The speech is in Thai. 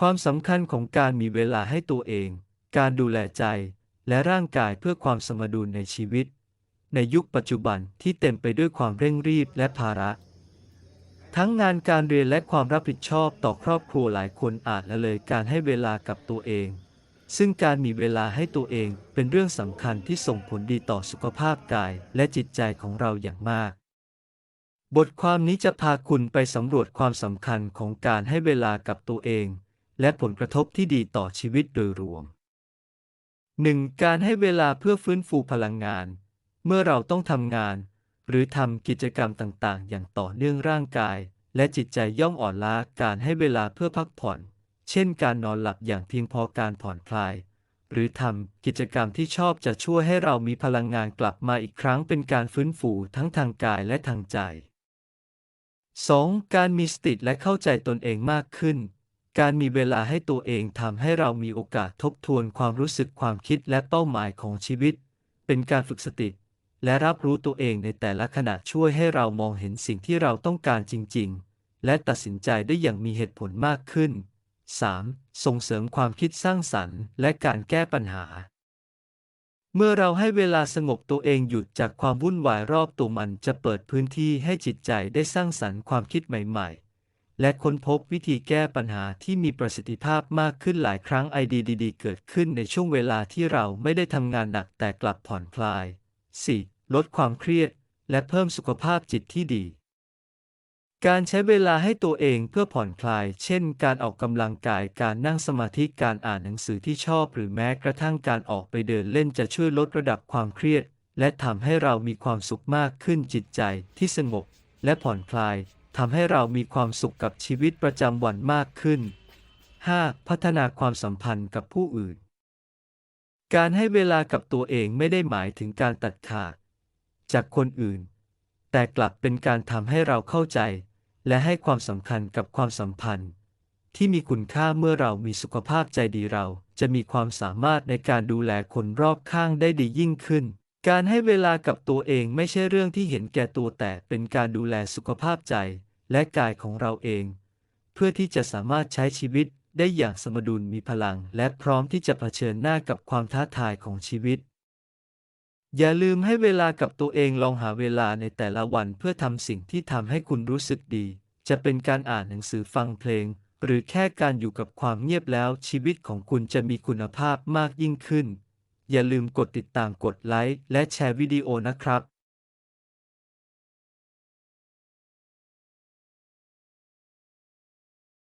ความสำคัญของการมีเวลาให้ตัวเอง การดูแลใจ และร่างกายเพื่อความสมดุลในชีวิต ในยุคปัจจุบันที่เต็มไปด้วยความเร่งรีบและภาระ ทั้งงานการเรียนและความรับผิดชอบต่อครอบครัวหลายคนอาจละเลยการให้เวลากับตัวเอง ซึ่งการมีเวลาให้ตัวเองเป็นเรื่องสำคัญที่ส่งผลดีต่อสุขภาพกายและจิตใจของเราอย่างมากบทความนี้จะพาคุณไปสำรวจความสำคัญของการให้เวลากับตัวเอง และผลกระทบที่ดีต่อชีวิตโดยรวม 1. การให้เวลาเพื่อฟื้นฟูพลังงาน เมื่อเราต้องทำงาน หรือทำกิจกรรมต่างๆ อย่างต่อเนื่องร่างกาย และจิตใจย่อมอ่อนล้าการให้เวลาเพื่อพักผ่อน เช่น การนอนหลับอย่างเพียงพอการผ่อนคลาย หรือทำกิจกรรมที่ชอบจะช่วยให้เรามีพลังงานกลับมาอีกครั้งเป็นการฟื้นฟูทั้งทางกายและทางใจ 2. การมีสติและเข้าใจตนเองมากขึ้น การมีเวลาให้ตัวเองทำให้เรามีโอกาสทบทวนความรู้สึกความคิดและเป้าหมายของชีวิต เป็นการฝึกสติ และรับรู้ตัวเองในแต่ละขณะช่วยให้เรามองเห็นสิ่งที่เราต้องการจริง ๆ และตัดสินใจได้อย่างมีเหตุผลมากขึ้น 3. ส่งเสริมความคิดสร้างสรรค์และการแก้ปัญหา เมื่อเราให้เวลาสงบตัวเองหยุดจากความวุ่นวายรอบตัวมันจะเปิดพื้นที่ให้จิตใจได้สร้างสรรค์ความคิดใหม่ ๆ และค้นพบวิธีแก้ปัญหาที่มีประสิทธิภาพมากขึ้นหลายครั้งไอเดียดีๆ เกิดขึ้นในช่วงเวลาที่เราไม่ได้ทำงานหนักแต่กลับผ่อนคลาย 4. ลดความเครียด และเพิ่มสุขภาพจิตที่ดี การใช้เวลาให้ตัวเองเพื่อผ่อนคลาย เช่น การออกกำลังกาย การนั่งสมาธิ การอ่านหนังสือที่ชอบ หรือแม้กระทั่งการออกไปเดินเล่นจะช่วยลดระดับความเครียด และทำให้เรามีความสุขมากขึ้นจิตใจที่สงบและผ่อนคลาย ทำให้เรามีความสุขกับชีวิตประจำวันมากขึ้น 5. พัฒนาความสัมพันธ์กับผู้อื่น การให้เวลากับตัวเองไม่ได้หมายถึงการตัดขาด จากคนอื่น แต่กลับเป็นการทำให้เราเข้าใจ และให้ความสำคัญกับความสัมพันธ์ ที่มีคุณค่าเมื่อเรามีสุขภาพใจดีเราจะมีความสามารถในการดูแลคนรอบข้างได้ดียิ่งขึ้น การให้เวลากับตัวเองไม่ใช่เรื่องที่เห็นแก่ตัวแต่เป็นการดูแลสุขภาพใจ และกายของเราเอง เพื่อที่จะสามารถใช้ชีวิตได้อย่างสมดุลมีพลัง และพร้อมที่จะเผชิญหน้ากับความท้าทายของชีวิต อย่าลืมให้เวลากับตัวเองลองหาเวลาในแต่ละวันเพื่อทำสิ่งที่ทำให้คุณรู้สึกดี จะเป็นการอ่านหนังสือฟังเพลง หรือแค่การอยู่กับความเงียบแล้วชีวิตของคุณจะมีคุณภาพมากยิ่งขึ้น อย่าลืมกดติดตามกดไลค์และแชร์วิดีโอนะครับ